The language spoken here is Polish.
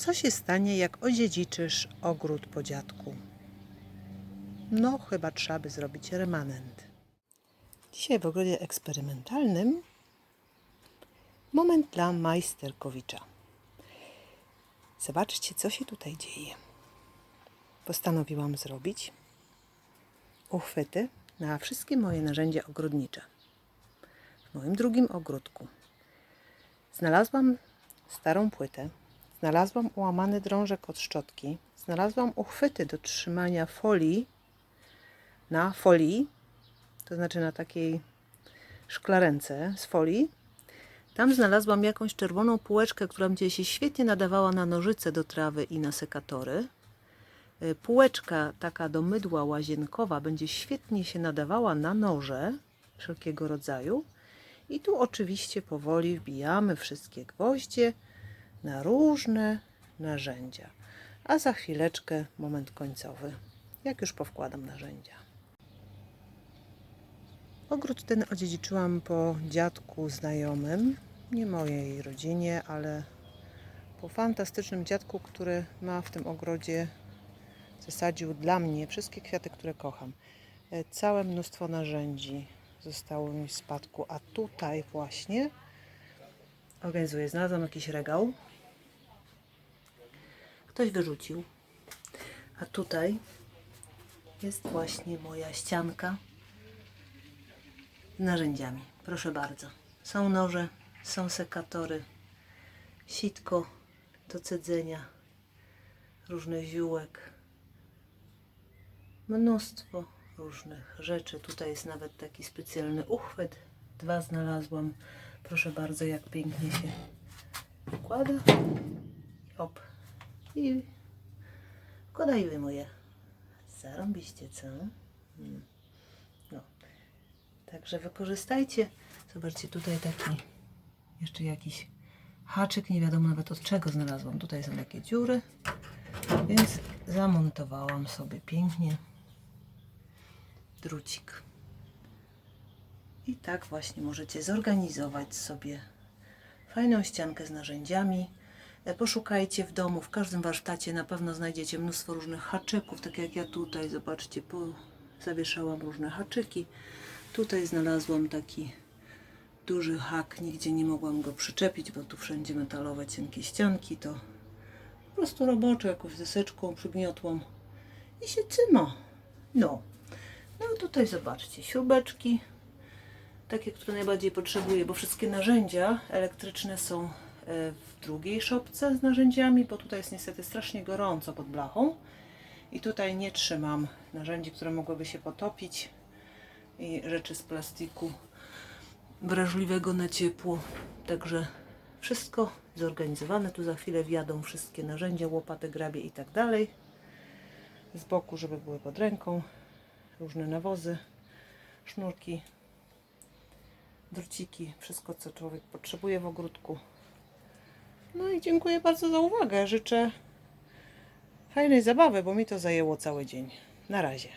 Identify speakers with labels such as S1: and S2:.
S1: Co się stanie, jak odziedziczysz ogród po dziadku? No, chyba trzeba by zrobić remanent. Dzisiaj w ogrodzie eksperymentalnym moment dla majsterkowicza. Zobaczcie, co się tutaj dzieje. Postanowiłam zrobić uchwyty na wszystkie moje narzędzia ogrodnicze. W moim drugim ogródku znalazłam starą płytę, znalazłam ułamany drążek od szczotki, znalazłam uchwyty do trzymania folii na folii, to znaczy na takiej szklarence z folii. Tam znalazłam jakąś czerwoną półeczkę, która będzie się świetnie nadawała na nożyce do trawy i na sekatory. Y, Półeczka taka do mydła łazienkowa będzie świetnie się nadawała na noże wszelkiego rodzaju. I tu oczywiście powoli wbijamy wszystkie gwoździe na różne narzędzia. A za chwileczkę moment końcowy, jak już powkładam narzędzia. Ogród ten odziedziczyłam po dziadku znajomym, nie mojej rodzinie, ale po fantastycznym dziadku, który ma w tym ogrodzie, zasadził dla mnie wszystkie kwiaty, które kocham. E, Całe mnóstwo narzędzi zostało mi w spadku, a tutaj właśnie organizuję, znalazłam jakiś regał. Ktoś wyrzucił. A tutaj jest właśnie moja ścianka z narzędziami. Proszę bardzo. Są noże, są sekatory, sitko do cedzenia, różnych ziółek, mnóstwo różnych rzeczy. Tutaj jest nawet taki specjalny uchwyt. Dwa znalazłam. Proszę bardzo, jak pięknie się układa. Hop. I wkłada i wyjmuję. Zarąbiście, co? Mm. No. Także wykorzystajcie. Zobaczcie, tutaj taki jeszcze jakiś haczyk, nie wiadomo nawet od czego znalazłam. Tutaj są takie dziury, więc zamontowałam sobie pięknie drucik. I tak właśnie możecie zorganizować sobie fajną ściankę z narzędziami. E, Poszukajcie w domu, w każdym warsztacie na pewno znajdziecie mnóstwo różnych haczyków, tak jak ja tutaj, zobaczcie, po, zawieszałam różne haczyki. Tutaj znalazłam taki duży hak, nigdzie nie mogłam go przyczepić, bo tu wszędzie metalowe, cienkie ścianki, to po prostu robocze, jakąś deseczką przygniotłą i się cyma. No. No tutaj zobaczcie, śrubeczki, takie, które najbardziej potrzebuję, bo wszystkie narzędzia elektryczne są w drugiej szopce z narzędziami, bo tutaj jest niestety strasznie gorąco pod blachą i tutaj nie trzymam narzędzi, które mogłyby się potopić i rzeczy z plastiku wrażliwego na ciepło. Także wszystko zorganizowane. Tu za chwilę wjadą wszystkie narzędzia, łopaty, grabie i tak dalej. Z boku, żeby były pod ręką. Różne nawozy, sznurki, druciki, wszystko co człowiek potrzebuje w ogródku. No i dziękuję bardzo za uwagę. Życzę fajnej zabawy, bo mi to zajęło cały dzień. Na razie.